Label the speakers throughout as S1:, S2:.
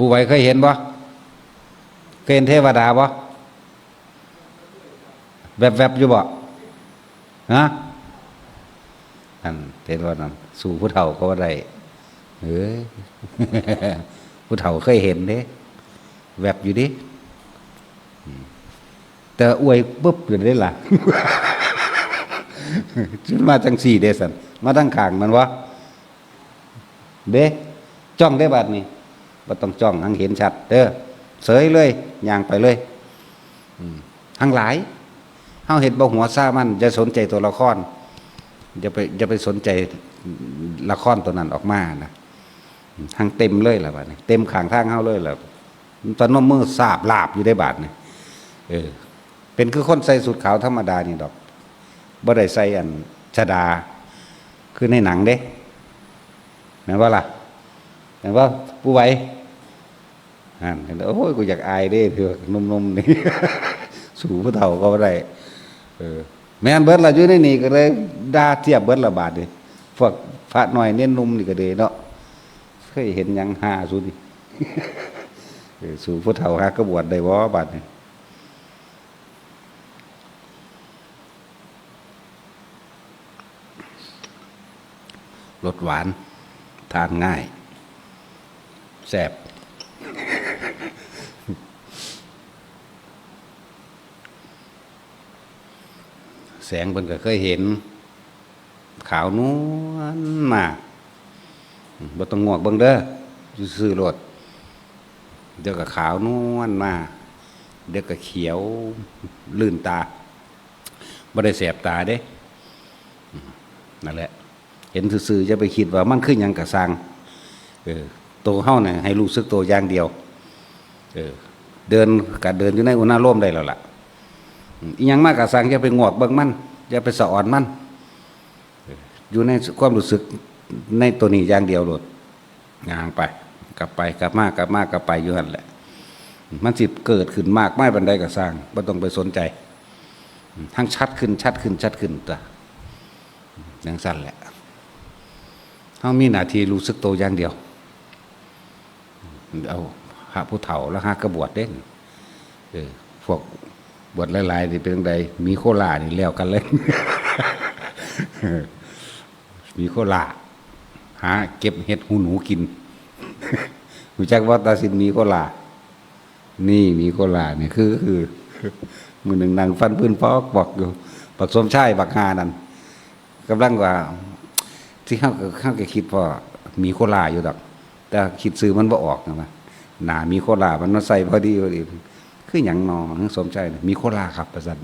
S1: ผู้ไว้เคยเห็นบ่เคยเห็นเทวดาบ่แวบๆอยู่บ่ฮะอันเห็นว่าสู่ผู้เฒ่าก็ว่าได้เฮ้ยผู้เฒ่าเคยเห็นเด้แวบอยู่ดิแต่อวยปุ๊บอยู่ได้ล่ะจุดมาจังสี่เดสันมาตั้งขางมันวะเด้จ้องได้บัดนี้ บ่ต้องจ้องหังเห็นชัด เด้อเสยเลยย่างไปเลยหังหลายเฮาเห็นบ่หัวซ่ามันจะสนใจตัวละครอย่าไปอย่าไปสนใจละครตัวนั้นออกมานะหังเต็มเลยล่ะบัดนี้เต็มขางทางเฮาเลยล่ะตอนน้มมือสาบลาบอยู่ได้บาดนี่เออ เป็นคือคนใส่สุดขาวธรรมดานี่ดอกบ่ได้ใส่อันชดา คือในหนังเด้แม่นว่าล่ะแม่นว่าผู้ไหวอั นเห็นโอ้ยกูอยากอายเด้เถื่อนุ่มๆนี่สู่ผู้เฒ่าก็ได้เออแม่นเบิดล่ะอยู่ในนี่ก็เลยด่าเทียบเบิดละบาดนี่พวกพระน้อยเน้นนุ่มนี่ก็เด้เนาะเคยเห็นยังหาสุดนี่สู่ผู้เฒ่าหากระบวชได้บ่บาดนี่รสหวาน ทานง่ายแซ่บ แสงเพิ่นก็เคยเห็น ขาวนวลมากบ่ต้องงวกเบิ่งเด้อซื้อรถเดี๋ยวก็ขาวนวลมากเดี๋ยวก็เขียวลื่นตาบ่ได้แสบตาเด้นั่นแหละ เห็นซื่อๆจะไปคิดว่ามันคือหยังกะสังเออโตเฮาเนี่ยให้รู้สึกตัวอย่างเดียว เออ เดินกัเดินอยู่ในอุณหภูมิได้แล้วล่ะ อีหยังมากกะสังอย่าไปงวกเบิ่งมันอย่าไปสะอ่อนมันอยู่ในความรู้สึกในตัวนี้อย่างเดียวโลดย่างไป กลับไปกลับมากกลับมากกลับไปอยู่หั่นแหละ มันสิเกิดขึ้นมากไม่บันไดก็สร้างบ่ต้องไปสนใจ ทั้งชัดขึ้นชัดขึ้นชัดขึ้นตัวอย่างสั้นแหละเขามีหนาทีรู้สึกโตอย่างเดียวเอาหาผู้เฒ่าแล้วหากระบวดเด่นเออพวก บวชหลายๆนี่เป็นจั่งใดมีโคลานี่แล้วกันเลยมีโคลาหาเก็บเห็ดหูหนูกินรู้จักว่าตาสินมีโคลานี่มีโคลานี่คือคือมือหนึ่งนางฟันพื้นฟอกบอกอยู่ปักสมชายบักฮานั่นกำลังว่า ที่เขาเขาก็คิดว่ามีโคลาอยู่ดอก แต่คิดซื้อมันบ่ออกนะว่าหนามีโคลามันมาใส่พอดีพอดี คืออย่างนอสมใจมีโคลาครับประสัน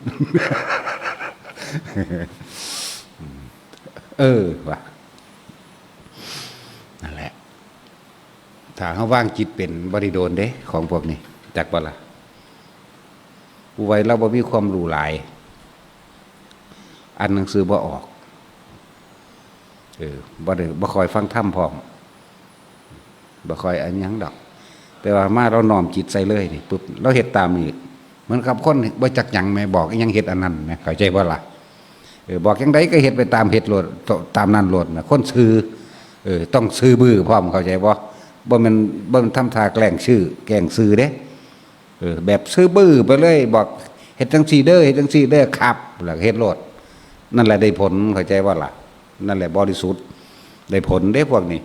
S1: เออวะนั่นแหละถ้าเขาว่างจิตเป็นบริโดนเด้ของพวกนี้จักบ่ละผู้ไว้เราบ่มีความรู้หลาย อันหนังสือบ่ออกเออบ่ได้บ่คอยฟังธรรมพร้อมบ่คอยอันยังดอก แต่ว่ามาเราน้อมจิตใส่เลยนี่ปุ๊บเราเฮ็ดตามนี่เหมือนกับคนบ่จักยังแม่บอกยังเฮ็ดอันนั้นแม่เข้าใจบ่ล่ะเออบอกจังไดก็เฮ็ดไปตามเฮ็ดโลดตามนั้นโลดนะคนซื่อเออต้องซื่อบื้อพร้อมเข้าใจบ่บ่ม่นบ่ม่นทำทาแกล้งชื่อ แกล้งซื่อเด้เออแบบซื่อบื้อไปเลย บอกเฮ็ดจังซี่เด้อเฮ็ดจังซี่เด้อครับแล้วก็เฮ็ดโลด นั่นแหละได้ผลเข้าใจว่าล่ะ นั่นแหละบริสุทธิ์ได้ผลได้พวกนี้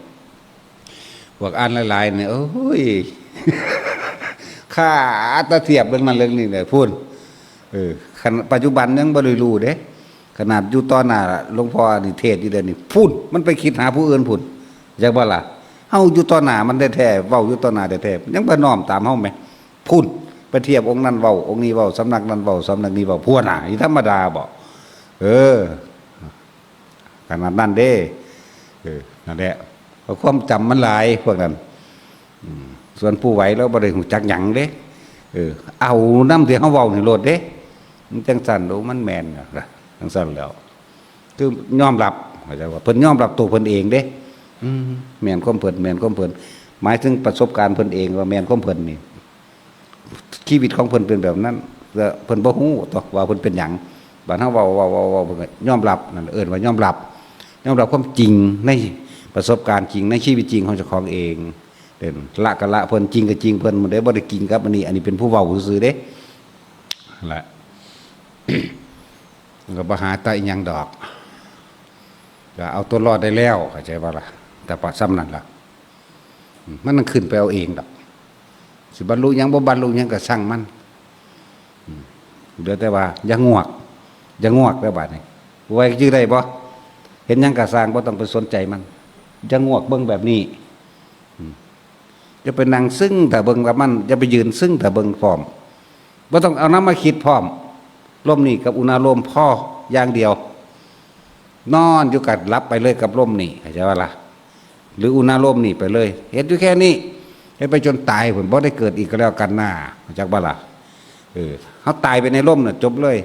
S1: พวกอ่านหลายๆเนี่ยโอ้ย ข้าตะเทียบเรื่องนั้นเรื่องนี้เนี่ยพูดเออขณะปัจจุบันยังบริรูเด้ ขนาดอยู่ตอนหน้าหลวงพ่อนี่เทศอยู่เดือนนี้พูดมันไปคิดหาผู้อื่นพูดอยากบ่ล่ะเฮาอยู่ตอนหน้ามันได้แท้เว้าอยู่ตอนหน้าได้แท้ยังบ่น้อมตามเฮาไหมพูดไปเทียบองค์นั้นเว้าองค์นี้เว้าสำนักนั้นเว้าสำนักนี้เว้าพัวหน้าอีธรรมดาบ่เออขนาดนั้นเด้เออนั่นแหละเพราะความจำมันหลายพวกนั้น ส่วนผู้ไหวแล้วบ่ได้หูจักหยังเด้เออเอาน้ำที่เขาเว้านี่โลดเด้มันจังสั่นดูมันแมนนะจังสั่นแล้ว คือยอมรับเข้าใจว่าเพิ่นยอมรับตัวเพิ่นเองเด้อืมแมนความเพิ่นแมนความเพิ่นหมายถึงประสบการณ์เพิ่นเองว่าแมนความเพิ่นนี่ชีวิตของเพิ่นเป็นแบบนั้นแล้วเพิ่นบ่ฮู้ตัวว่าเพิ่นเป็นหยังบัดเฮาเว้าเว้าเว้าเว้าเพิ่นยอมรับนั่นเอิ้นว่ายอมรับยอมรับความจริงในประสบการณ์จริงในชีวิตจริงของเจ้าของเอง เด่นละก็ละเพิ่นจริงก็จริงเพิ่นบ่ได้บ่ได้กินครับอันนี้ อันนี้เป็นผู้เว้าซื่อๆเด้นั่นแหละมันก็บ่หาแตาอีหยังดอกก็เอาตัวรอดได้แล้วเข้าใจบ่ล่ะ แต่ปะซ้ำนั่นล่ะอืมมันต้องขึ้นไปเอาเองดอก สิบรรลุหยังบ่บรรลุหยังก็สั่งมันอืมเหลือแต่ว่าอย่างงวกอย่างงวกแล้วบาดนี้ไว้ชื่อได้บ่เห็นหยังก็สร้างบ่ต้องไปสนใจมันอย่างงวกเบิ่งแบบนี้อืม จะไปนั่งซึ้งแต่เบิงกับมันจะไปยืนซึ้งแต่เบิงพร้อมบ่าต้องเอาน้ำมาคิดพร้อมลมนี่กับอุณาลมพ่ออย่างเดียว นอนอยู่กัดรับไปเลยกับลมนี่เข้าใจว่าล่ะหรืออุณาลมนี่ไปเลยเห็นอยู่แค่นี้เห็นไปจนตายผมบ่ได้เกิดอีกก็แล้วกันหน้าจากบ้าล่ะเออเขาตายไปในร่มน่ะจบเลย